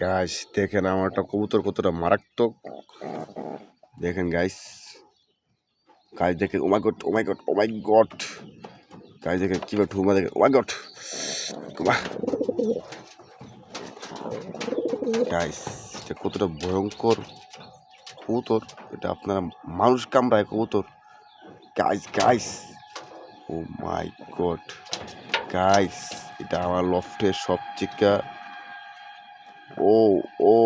Guys দেখেন আমারটা কবুতর কতটা মারাত্মক। দেখেন গাইস গাইস দেখেন ও my god oh my god oh my god guys দেখেন কীভাবে ঠুমা, দেখেন ও মাই গড গাইস এটা কতটা ভয়ঙ্কর কবুতর। এটা আপনারা মানুষ কামড়ায় কবুতর। Guys guys oh my god guys এটা আমার লফটের সবচেয়ে oh oh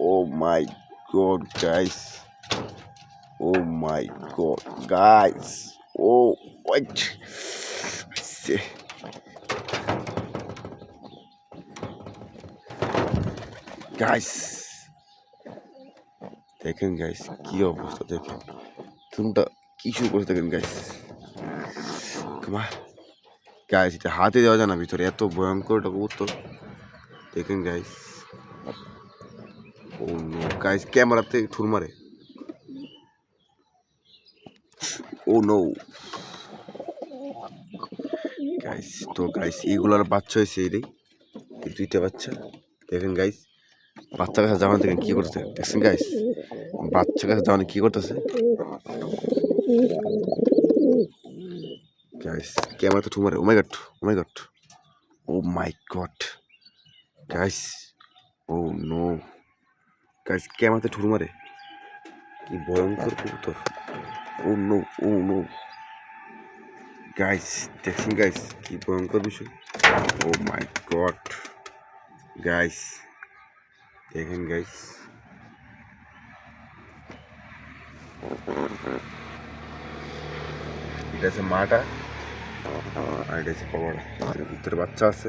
O my god guys oh my god guys oh wait guys দেখেন গাইস কি অবস্থা দেখেন। চুনটা কি শুরু করছে দেখেন গাইস গাইস এটা হাতে দেওয়া যায় না ভিতরে, এত ভয়ঙ্কর একটা কবুতর। দেখেন গাইস ও নো গাইস ক্যামেরাতে ঠুর মারে। Oh no. গাইস তো গাইস এগুলোর বাচ্চা হয়েছে এই দুইটা বাচ্চা। দেখেন গাইস বাচ্চা কাছে যাওয়ানো দেখেন কি করতেছে। দেখছেন গাইস বাচ্চা কাছে যাওয়ানো কি করতেছে। গাইস ক্যামেরা তো ঠুমারে ও my god oh my god oh my god guys oh no guys ক্যামেরাতে ঠুর মারে কি ভয়ঙ্কর কবুতর। Oh no oh no guys দেখছেন গাইস কি ভয়ঙ্কর বিষয়। ও মাই গড গাইস দেখেন গাইস এটা আছে মাটা, আর এটা আছে এর ভিতরে বাচ্চা আছে।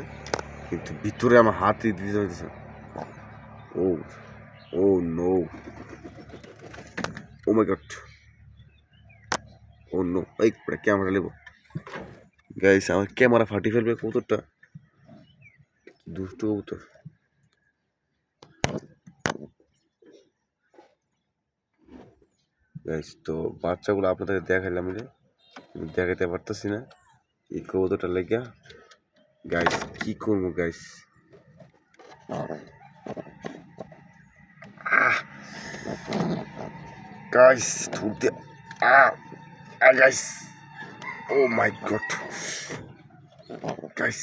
কিন্তু ভিতরে আমার হাতে দিতে হইতেছে। Oh oh no. Oh my god. O no. এই ক্যামেরা নেব গাইস, আমার ক্যামেরা ফাটি ফেলবে কবুতরটা। দুষ্ট কবুতর। গাইস, তো বাচ্চাগুলো আপনাদের দেখাইলাম যে দেখাতে পারতেছি না। এই কবুতরটা লেগে গাইস কি করব গাইস গাইস ঠুকতে আহ guys oh my god guys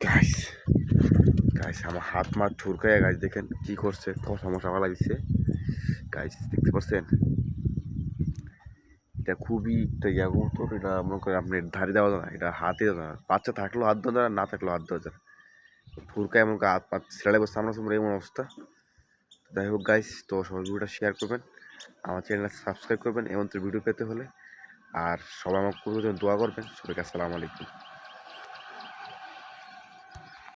guys guys আমার হাত মার ঠুরকায় গাইস দেখেন কি করছে কষা মশা লাগিছে। গাইস দেখতে পাচ্ছেন? এটা খুবই একটা ইয়া কবুতর, এটা মনে করেন আপনি ধারে দেওয়া যায় না, এটা হাতে দেওয়া না। বাচ্চা থাকলেও হাত দেওয়া যায় না থাকলেও হাত দেওয়া যায় না। ফুরকা এমন হাত পা ছেড়ে বসে আমরা সময় এমন অবস্থা। যাই হোক গাইস তো সবাই ভিডিওটা শেয়ার করবেন, আমার চ্যানেলটা সাবস্ক্রাইব করবেন, এমন তো ভিডিও পেতে হলে। আর সবাই আমার পুরো দোয়া করবেন। সবাইকে আসসালামু আলাইকুম।